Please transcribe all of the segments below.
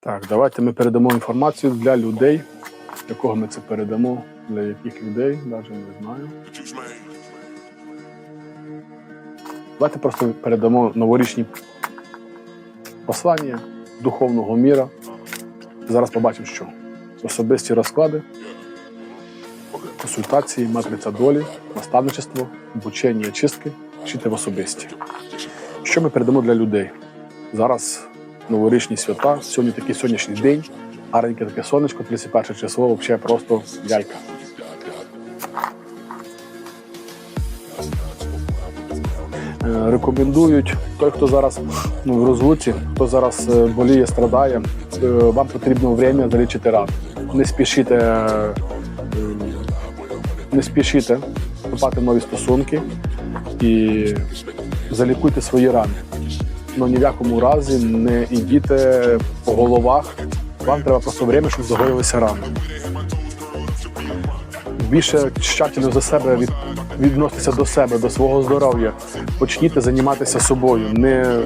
Так, давайте ми передамо інформацію для людей. Для кого ми це передамо? Для яких людей? Навіть не знаю. Давайте просто передамо новорічні послання духовного міра. Зараз побачимо, що особисті розклади, консультації, матриця долі, наставничество, обучення і очистки, вчити в особисті. Що ми передамо для людей? Зараз новорічні свята, сьогодні такий сьогоднішній день, гарненьке таке сонечко, 31 число, взагалі просто яйка. Е, Рекомендують той, хто зараз ну, в розлуці, хто зараз е, боліє, страдає, е, вам потрібно время залічити рану. Не спішите, е, не спішите вступати нові стосунки і залікуйте свої рани. Ну ні в якому разі не йдіть по головах. Вам треба просто время, щоб загоїлися рани. Більше тщательно за себе від, відноситися до себе, до свого здоров'я. Почніть займатися собою. Не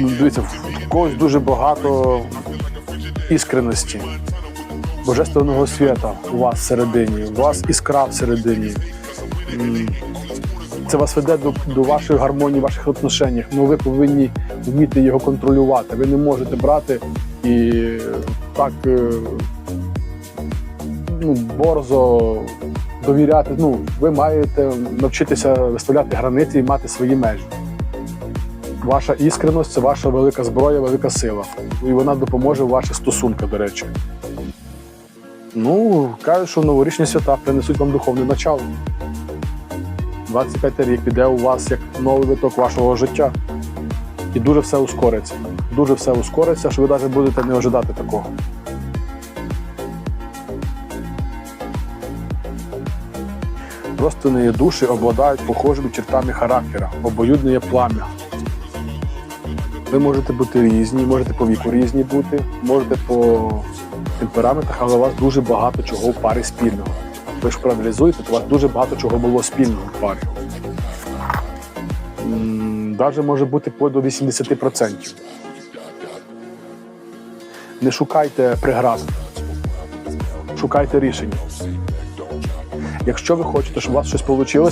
ну, дивіться, в когось дуже багато іскреності, божественного свята у вас всередині, у вас іскра всередині. Це вас веде до, до вашої гармонії, ваших отношеннях. Ну ви повинні вміти його контролювати. Ви не можете брати і так е, ну, борзо довіряти. Ну, ви маєте навчитися виставляти границі і мати свої межі. Ваша іскреність це ваша велика зброя, велика сила. І вона допоможе в ваших стосунках, до речі. Ну, кажуть, що новорічні свята принесуть вам духовне начало. 25 рік піде у вас як новий виток вашого життя. І дуже все ускориться. Дуже все ускориться, що ви навіть будете не ожидати такого. Родственные души обладають похожими чертами характера, обоюдне є плам'я. Ви можете бути різні, можете по віку різні бути, можете по темпераментах, але у вас дуже багато чого в парі спільного. Ви ж проаналізуєте, то у вас дуже багато чого було спільного в парі. Навіть може бути вплоть до 80%. Не шукайте преград, шукайте рішення. Якщо ви хочете, щоб у вас щось вийшло,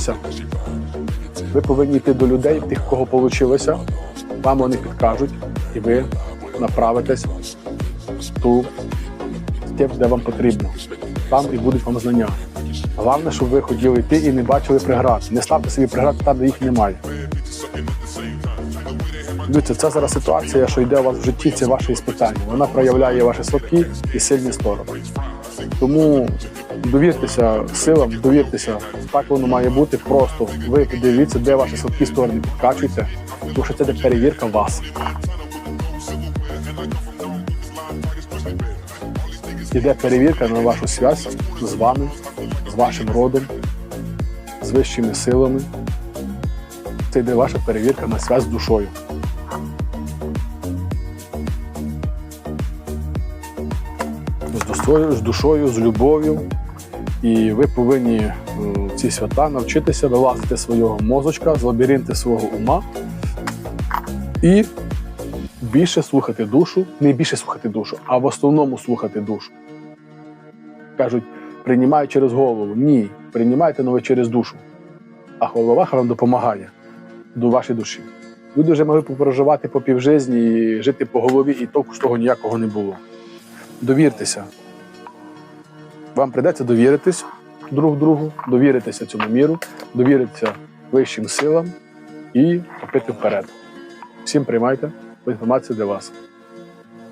ви повинні йти до людей, тих, кого вийшло, вам вони підкажуть, і ви направитесь в ту де вам потрібно. Там і будуть вам знання. Головне, щоб ви хотіли йти і не бачили преград. Не ставте собі преград там, де їх немає. Дивіться, це зараз ситуація, що йде у вас в житті, це ваше іспитання. Вона проявляє ваші слабкі і сильні сторони. Тому довіртеся силам, довіртеся, так воно має бути. Просто ви подивіться, де ваші слабкі сторони підкачуйте, тому що це перевірка вас. Іде перевірка на вашу зв'язь з вами, з вашим родом, з вищими силами. Це йде ваша перевірка на зв'язь з душою. З душою, з душою, з любов'ю. І ви повинні е, ці свята навчитися вилазити свого мозочка, з лабіринти свого ума і більше слухати душу, не більше слухати душу, а в основному слухати душу. Кажуть, приймай через голову. Ні, приймайте нове через душу. А голова вам допомагає до вашої душі. Люди вже могли проживати по півжизні і жити по голові, і толку з того ніякого не було. Довіртеся. Вам прийдеться довіритись друг другу, довіритися цьому міру, довіритися вищим силам і попити вперед. Всім приймайте інформацію для вас.